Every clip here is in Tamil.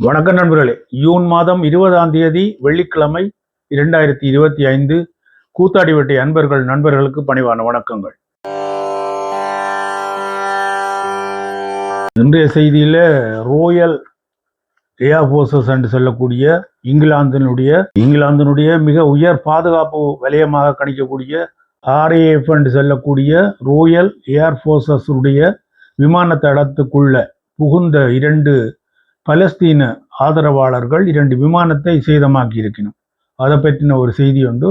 வணக்கம் நண்பர்களே. ஜூன் மாதம் இருபதாம் தேதி வெள்ளிக்கிழமை இரண்டாயிரத்தி இருபத்தி ஐந்து கூத்தாடிவட்டை அன்பர்கள் நண்பர்களுக்கு பணிவான வணக்கங்கள். இன்றைய செய்தியில ரோயல் ஏர்ஃபோர்ஸஸ் என்று சொல்லக்கூடிய இங்கிலாந்தினுடைய இங்கிலாந்தினுடைய மிக உயர் பாதுகாப்பு வலயமாக கணிக்கக்கூடிய ஆர்ஏஎஃப் என்று சொல்லக்கூடிய ரோயல் ஏர் உடைய விமான தடத்துக்குள்ள புகுந்த இரண்டு பலஸ்தீன ஆதரவாளர்கள் இரண்டு விமானத்தை சேதமாக்கி இருக்கணும் அதை பற்றின ஒரு செய்தி உண்டு.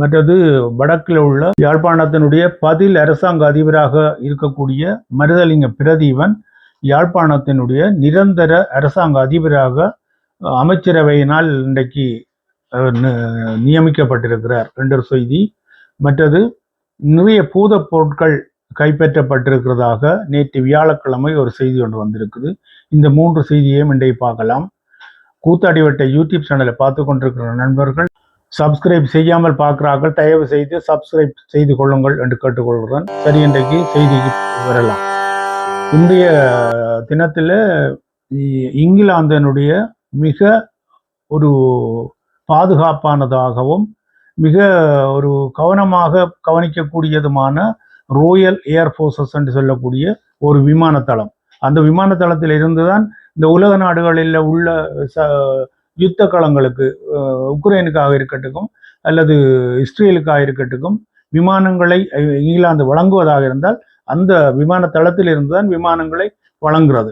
மற்றது வடக்கில் உள்ள யாழ்ப்பாணத்தினுடைய பதில் அரசாங்க அதிபராக இருக்கக்கூடிய மருதலிங்க பிரதீவன் யாழ்ப்பாணத்தினுடைய நிரந்தர அரசாங்க அதிபராக அமைச்சரவையினால் இன்றைக்கு நியமிக்கப்பட்டிருக்கிறார். என்ற செய்தி. மற்றது நிறைய பூத பொருட்கள் கைப்பற்றப்பட்டிருக்கிறதாக நேற்று வியாழக்கிழமை ஒரு செய்தி ஒன்று வந்திருக்குது. இந்த மூன்று செய்தியையும் இன்றைய பார்க்கலாம். கூத்தாடிவட்ட யூடியூப் சேனலை பார்த்து கொண்டிருக்கிற நண்பர்கள் சப்ஸ்கிரைப் செய்யாமல் பார்க்கிறார்கள் தயவு செய்து சப்ஸ்கிரைப் செய்து கொள்ளுங்கள் என்று கேட்டுக்கொள்கிறேன். சரி இன்றைக்கு செய்திக்கு வரலாம். இன்றைய தினத்தில் இங்கிலாந்தினுடைய மிக ஒரு பாதுகாப்பானதாகவும் மிக ஒரு கவனமாக கவனிக்கக்கூடியதுமான ரோயல் ஏர் ஃபோர்ஸஸ் என்று சொல்லக்கூடிய ஒரு விமானத்தளம். அந்த விமானத்தளத்தில் இருந்து தான் இந்த உலக நாடுகளில் உள்ள ச யுத்த களங்களுக்கு உக்ரைனுக்காக இருக்கட்டும் அல்லது இஸ்ரேலுக்காக இருக்கட்டும் விமானங்களை இங்கிலாந்து வழங்குவதாக இருந்தால் அந்த விமான தளத்தில் இருந்துதான் விமானங்களை வழங்குறது.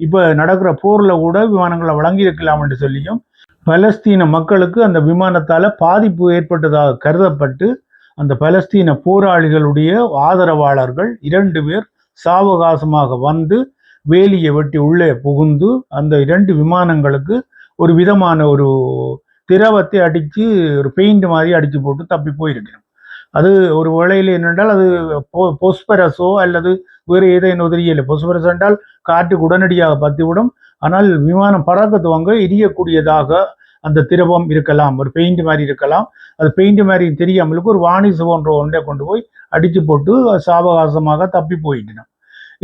இப்போ நடக்கிற போரில் கூட விமானங்களை வழங்கி இருக்கலாம் என்று சொல்லியும் பலஸ்தீன மக்களுக்கு அந்த விமானத்தால் பாதிப்பு ஏற்பட்டதாக கருதப்பட்டு அந்த பலஸ்தீன போராளிகளுடைய ஆதரவாளர்கள் இரண்டு பேர் சாவகாசமாக வந்து வேலியை வெட்டி உள்ளே புகுந்து அந்த இரண்டு விமானங்களுக்கு ஒரு விதமான ஒரு திரவத்தை அடித்து ஒரு பெயிண்ட் மாதிரி அடித்து போட்டு தப்பி போயிருக்கணும் அது ஒரு வேளையில் என்னென்றால் அது பொ- பொஸ்பரஸோ அல்லது வேறு ஏதேனும் தெரியல. பொஸ்பரஸ் என்றால் காற்றுக்கு உடனடியாக பத்திவிடும். ஆனால் விமானம் பறக்க துவங்க எரியக்கூடியதாக அந்த திரவம் இருக்கலாம் ஒரு பெயிண்ட் மாதிரி இருக்கலாம். அது பெயிண்ட் மாதிரி தெரியாமலுக்கு ஒரு வாணிசு போன்ற ஒன்றை கொண்டு போய் அடித்து போட்டு சாவகாசமாக தப்பி போயிட்டணும்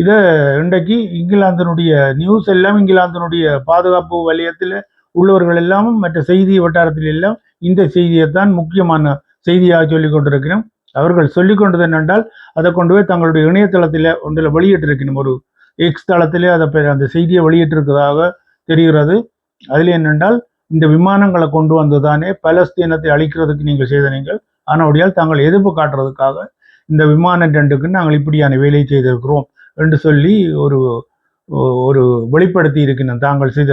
இதை இன்றைக்கு இங்கிலாந்தினுடைய நியூஸ் எல்லாம் இங்கிலாந்தினுடைய பாதுகாப்பு வலயத்தில் உள்ளவர்கள் எல்லாம் மற்ற செய்தி வட்டாரத்தில் எல்லாம் இந்த செய்தியை தான் முக்கியமான செய்தியாக சொல்லிக் கொண்டிருக்கிறோம். அவர்கள் சொல்லிக் கொண்டது என்னென்றால் அதை கொண்டு போய் தங்களுடைய இணையதளத்தில் ஒன்றில் வெளியிட்டிருக்கணும். ஒரு எக்ஸ் தளத்திலே அதை அந்த செய்தியை வெளியிட்டிருக்கிறதாக தெரிகிறது. அதில் என்னென்றால் இந்த விமானங்களை கொண்டு வந்து தானே பலஸ்தீனத்தை அழிக்கிறதுக்கு நீங்கள் செய்த நீங்கள். ஆனபடியால் தாங்கள் எதிர்ப்பு காட்டுறதுக்காக இந்த விமான டெண்டுக்கு நாங்கள் இப்படியான வேலையை செய்திருக்கிறோம் என்று சொல்லி ஒரு ஒரு வெளிப்படுத்தி இருக்கணும் தாங்கள் செய்த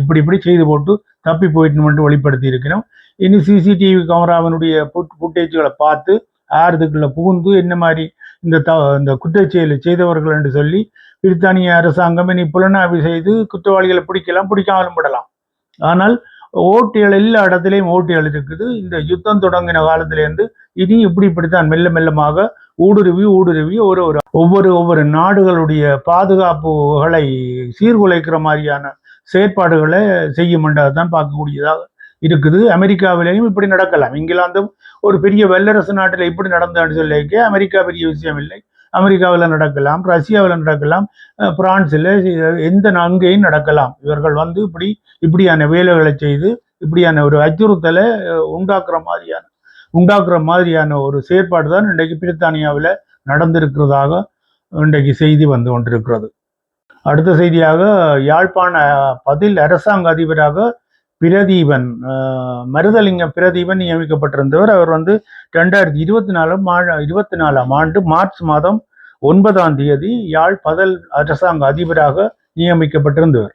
இப்படி இப்படி செய்து போட்டு தப்பி போயிட்டு மட்டும் வெளிப்படுத்தி இருக்கணும் இனி சிசிடிவி கேமராவினுடைய புட் ஃபுட்டேஜ்களை பார்த்து ஆறுதுக்குள்ள புகுந்து என்ன மாதிரி இந்த த இந்த குற்றச்செயலை செய்தவர்கள் என்று சொல்லி பிரித்தானிய அரசாங்கம் இனி புலனாய்வு செய்து குற்றவாளிகளை பிடிக்கலாம் பிடிக்காமலும் விடலாம். ஆனால் ஓட்டிகள் எல்லா இடத்துலையும் ஓட்டிகள் இருக்குது. இந்த யுத்தம் தொடங்கின காலத்திலேருந்து இனி இப்படி இப்படித்தான். மெல்ல மெல்லமாக ஊடுருவி ஊடுருவி ஒரு ஒரு ஒவ்வொரு ஒவ்வொரு நாடுகளுடைய பாதுகாப்புகளை சீர்குலைக்கிற மாதிரியான செயற்பாடுகளை செய்யும் தான் பார்க்கக்கூடியதாக இருக்குது. அமெரிக்காவிலேயும் இப்படி நடக்கலாம். இங்கிலாந்தும் ஒரு பெரிய வல்லரசு நாட்டில் இப்படி நடந்தான்னு சொல்லிக்க அமெரிக்கா பெரிய விஷயம் இல்லை. அமெரிக்காவில் நடக்கலாம் ரஷ்யாவில் நடக்கலாம் பிரான்ஸில் எந்த நா- அங்கேயும் நடக்கலாம். இவர்கள் வந்து இப்படி இப்படியான வேலைகளை செய்து இப்படியான ஒரு அச்சுறுத்தலை உண்டாக்குற மாதிரியான உண்டாக்குற மாதிரியான ஒரு செயற்பாடு தான் இன்றைக்கு பிரித்தானியாவில் நடந்திருக்கிறதாக இன்றைக்கு செய்தி வந்து கொண்டிருக்கிறது. அடுத்த செய்தியாக யாழ்ப்பாண பதில் அரசாங்க அதிபராக பிரதீபன் மருதலிங்க பிரதீபன் நியமிக்கப்பட்டிருந்தவர். அவர் வந்து ரெண்டாயிரத்தி இருபத்தி நாலு மா இருபத்தி நாலாம் ஆண்டு மார்ச் மாதம் ஒன்பதாம் தேதி யாழ் பதல் அரசாங்க அதிபராக நியமிக்கப்பட்டிருந்தவர்.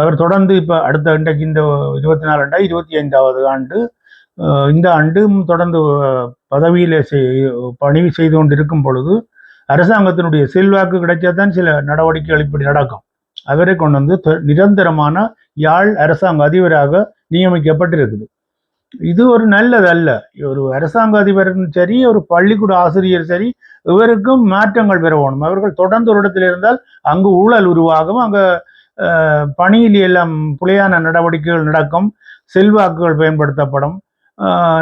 அவர் தொடர்ந்து இப்போ அடுத்த இன்றைக்கு இந்த இருபத்தி நாலு ரெண்டாயிரம் இருபத்தி ஐந்தாவது ஆண்டு இந்த ஆண்டும் தொடர்ந்து பதவியில் செய்- பணி செய்து கொண்டிருக்கும் பொழுது அரசாங்கத்தினுடைய செல்வாக்கு கிடைச்சாதான் சில நடவடிக்கைகள் இப்படி நடக்கும். அவரை கொண்டு வந்து நிரந்தரமான யாழ் அரசாங்க அதிபராக நியமிக்கப்பட்டிருக்குது. இது ஒரு நல்லது அல்ல. ஒரு அரசாங்க அதிபரும் சரி ஒரு பள்ளிக்கூட ஆசிரியர் சரி இவருக்கும் மாற்றங்கள் பெற வேணும் அவர்கள் தொடர்ந்து ஒரு இடத்தில் இருந்தால் அங்கு ஊழல் உருவாகும். அங்கே பணியில் எல்லாம் புலையான நடவடிக்கைகள் நடக்கும். செல்வாக்குகள் பயன்படுத்தப்படும்.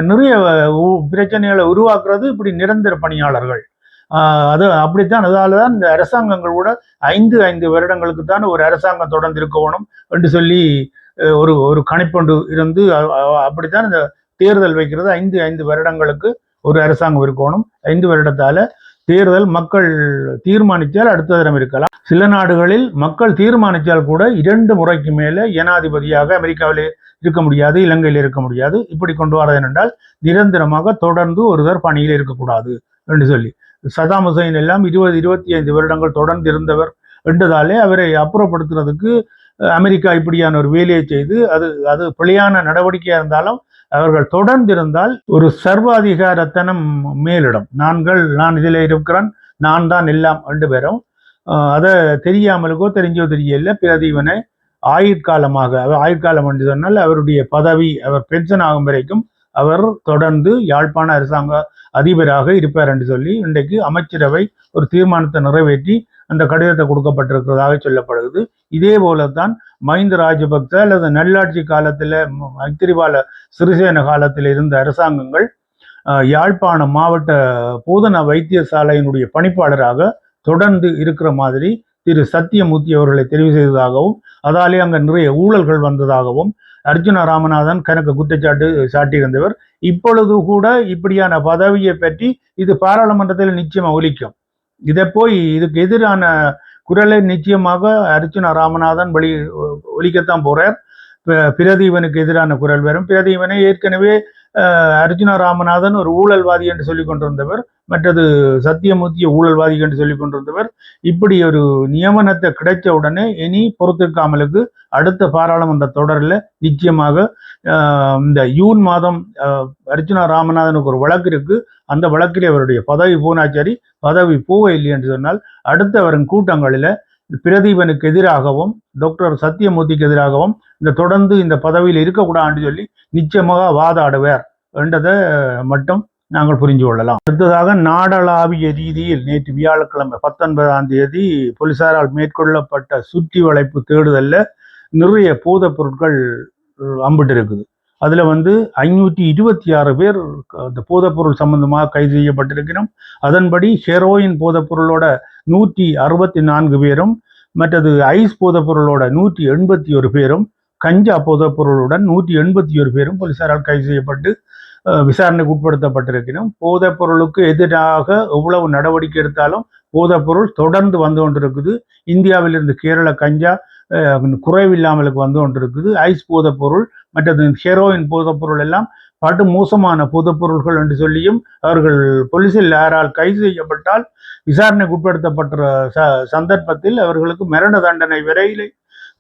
நிறைய உ- பிரச்சனைகளை உருவாக்குறது இப்படி நிரந்தர பணியாளர்கள். அது அப்படித்தான். அதால தான் இந்த அரசாங்கங்கள் கூட ஐந்து ஐந்து வருடங்களுக்கு தான் ஒரு அரசாங்கம் தொடர்ந்து இருக்கணும் என்று சொல்லி ஒரு ஒரு கணிப்பொண்டு இருந்து அப்படித்தான் இந்த தேர்தல் வைக்கிறது. ஐந்து ஐந்து வருடங்களுக்கு ஒரு அரசாங்கம் இருக்கணும் ஐந்து வருடத்தால தேர்தல் மக்கள் தீர்மானித்தால் அடுத்த தரம் இருக்கலாம். சில நாடுகளில் மக்கள் தீர்மானித்தால் கூட இரண்டு முறைக்கு மேலே ஜனாதிபதியாக அமெரிக்காவிலே இருக்க முடியாது இலங்கையில் இருக்க முடியாது. இப்படி கொண்டு வரது என்றால் நிரந்தரமாக தொடர்ந்து ஒருவர் பணியில் இருக்கக்கூடாது என்று சொல்லி. சதாம் ஹுசைன் எல்லாம் இருபது இருபத்தி ஐந்து வருடங்கள் தொடர்ந்து இருந்தவர் என்றதாலே அவரை அப்புறப்படுத்துறதுக்கு அமெரிக்கா இப்படியான ஒரு வேலையை செய்து அது அது பிழையான நடவடிக்கையாக இருந்தாலும் அவர்கள் தொடர்ந்து இருந்தால் ஒரு சர்வாதிகாரத்தனம் மேலிடம். நான்கள் நான் இதில் இருக்கிறேன் நான் தான் எல்லாம் ரெண்டு பேரும். அதை தெரியாமலுக்கோ தெரிஞ்சோ தெரியல. பிரதீவனை ஆயுட்காலமாக அவர் ஆயுட்காலம் என்று சொன்னால் அவருடைய பதவி அவர் பென்ஷன் ஆகும் வரைக்கும் அவர் தொடர்ந்து யாழ்ப்பாண அரசாங்க அதிபராக இருப்பார் என்று சொல்லி இன்றைக்கு அமைச்சரவை ஒரு தீர்மானத்தை நிறைவேற்றி அந்த கடிதத்தை கொடுக்கப்பட்டிருக்கிறதாக சொல்லப்படுகிறது. இதே போலத்தான் மஹிந்த ராஜபக்ச அல்லது நல்லாட்சி காலத்தில் மைத்திரிபால சிறிசேன காலத்தில் இருந்த அரசாங்கங்கள் அஹ், யாழ்ப்பாணம் மாவட்ட போதனா வைத்தியசாலையினுடைய பணிப்பாளராக தொடர்ந்து இருக்கிற மாதிரி திரு சத்தியமூர்த்தி அவர்களை தெரிவு செய்ததாகவும் அதாலே அங்கே நிறைய ஊழல்கள் வந்ததாகவும் அர்ஜுன ராமநாதன் கணக்கு குற்றச்சாட்டு சாட்டியிருந்தவர். இப்பொழுது கூட இப்படியான பதவியை பற்றி இது பாராளுமன்றத்தில் நிச்சயமா ஒலிக்கும். இதை போய் இதுக்கு எதிரான குரலை நிச்சயமாக அர்ஜுன ராமநாதன் வெளி ஒலிக்கத்தான் போறார். பிரதீபனுக்கு எதிரான குரல் வரும். பிரதீபனை ஏற்கனவே அர்ஜுன ராமநாதன் ஒரு ஊழல்வாதி என்று சொல்லி கொண்டிருந்தவர் மற்றது சத்தியமூர்த்திய ஊழல்வாதி என்று சொல்லி கொண்டிருந்தவர். இப்படி ஒரு நியமனத்தை கிடைச்ச உடனே இனி பொறுத்திருக்காமலுக்கு அடுத்த பாராளுமன்ற தொடரில் நிச்சயமாக இந்த ஜூன் மாதம் அர்ஜுனா ராமநாதனுக்கு ஒரு வழக்கு இருக்கு. அந்த வழக்கில் அவருடைய பதவி பூனாச்சாரி பதவி போக இல்லை என்று சொன்னால் அடுத்த வரும் கூட்டங்களில் பிரதீபனுக்கு எதிராகவும் டாக்டர் சத்தியமூர்த்திக்கு எதிராகவும் இந்த தொடர்ந்து இந்த பதவியில் இருக்கக்கூடாதுன்னு சொல்லி நிச்சயமாக வாதாடுவார் என்றதை மட்டும் நாங்கள் புரிஞ்சு கொள்ளலாம். அடுத்ததாக நாடளாவிய ரீதியில் நேற்று வியாழக்கிழமை பத்தொன்பதாம் தேதி போலீசாரால் மேற்கொள்ளப்பட்ட சுற்றி வளைப்பு தேடுதலில் நிறைய போதைப் பொருட்கள் அம்பிட்டு இருக்குது அதில் வந்து ஐநூற்றி இருபத்தி ஆறு பேர் அந்த போதைப்பொருள் சம்பந்தமாக கைது செய்யப்பட்டிருக்கிறோம். அதன்படி ஹெரோயின் போதைப்பொருளோட நூற்றி அறுபத்தி நான்கு பேரும் மற்றது ஐஸ் போதைப்பொருளோட நூற்றி எண்பத்தி ஒரு பேரும் கஞ்சா போதைப்பொருளுடன் நூற்றி எண்பத்தி ஒரு பேரும் போலீசாரால் கைது செய்யப்பட்டு விசாரணைக்கு உட்படுத்தப்பட்டிருக்கிறோம். போதைப்பொருளுக்கு எதிராக எவ்வளவு நடவடிக்கை எடுத்தாலும் போதைப்பொருள் தொடர்ந்து வந்து கொண்டிருக்குது. இந்தியாவிலிருந்து கேரள கஞ்சா குறைவில்லாமலுக்கு வந்து கொண்டிருக்குது. ஐஸ் போதைப்பொருள் மற்றது ஹெரோயின் போதைப்பொருள் எல்லாம் படு மோசமான போதைப்பொருள்கள் என்று சொல்லியும் அவர்கள் போலீசில் யாரால் கைது செய்யப்பட்டால் விசாரணைக்கு உட்படுத்தப்பட்ட ச- சந்தர்ப்பத்தில் அவர்களுக்கு மரண தண்டனை விரைவில்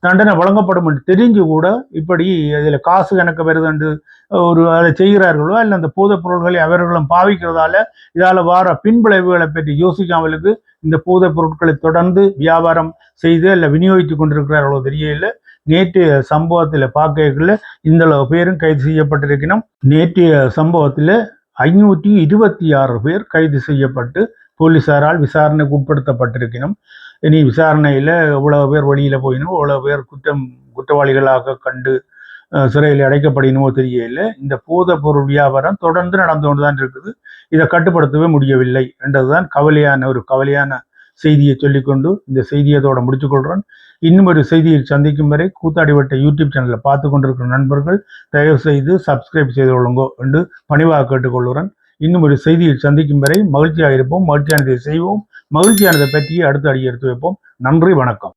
தண்டனை வழங்கப்படும் என்று தெரிஞ்சு கூட இப்படி இதில் காசு கணக்கு வருது என்று ஒரு அதை செய்கிறார்களோ இல்லை அந்த போதைப் பொருட்களை அவர்களும் பாவிக்கிறதால இதால வார பின்விளைவுகளை பற்றி யோசிக்காமலுக்கு இந்த போதைப் பொருட்களை தொடர்ந்து வியாபாரம் செய்து அல்ல விநியோகித்து கொண்டிருக்கிறார்களோ தெரியல நேற்றைய சம்பவத்தில் பார்க்கல இந்தளவு பேரும் கைது செய்யப்பட்டிருக்கணும். நேற்றைய சம்பவத்தில் ஐநூற்றி இருபத்தி ஆறு பேர் கைது செய்யப்பட்டு போலீசாரால் விசாரணைக்கு உட்படுத்தப்பட்டிருக்கணும். இனி விசாரணையில் இவ்வளவு பேர் வெளியில் போயினும் இவ்வளவு பேர் குற்றம் குற்றவாளிகளாக கண்டு சிறையில் அடைக்கப்படினுமோ தெரியல. இந்த போதைப் பொருள் வியாபாரம் தொடர்ந்து நடந்து கொண்டு தான் இருக்குது. இதை கட்டுப்படுத்தவே முடியவில்லை என்றதுதான் கவலையான ஒரு கவலையான செய்தியை சொல்லிக்கொண்டு இந்த செய்தியத்தோட முடித்துக்கொள்கிறேன் இன்னும் ஒரு செய்தியை சந்திக்கும் வரை கூத்தாடிவட்ட யூடியூப் சேனலை பார்த்து கொண்டிருக்கிற நண்பர்கள் தயவு செய்து சப்ஸ்கிரைப் செய்து கொள்ளுங்கோ என்று பணிவாக கேட்டுக்கொள்கிறேன். இன்னும் ஒரு செய்தியில் சந்திக்கும் வரை மகிழ்ச்சியாக இருப்போம் மகிழ்ச்சியானதை செய்வோம் மகிழ்ச்சியானதை பற்றி அடுத்த அடி எடுத்து வைப்போம். நன்றி வணக்கம்.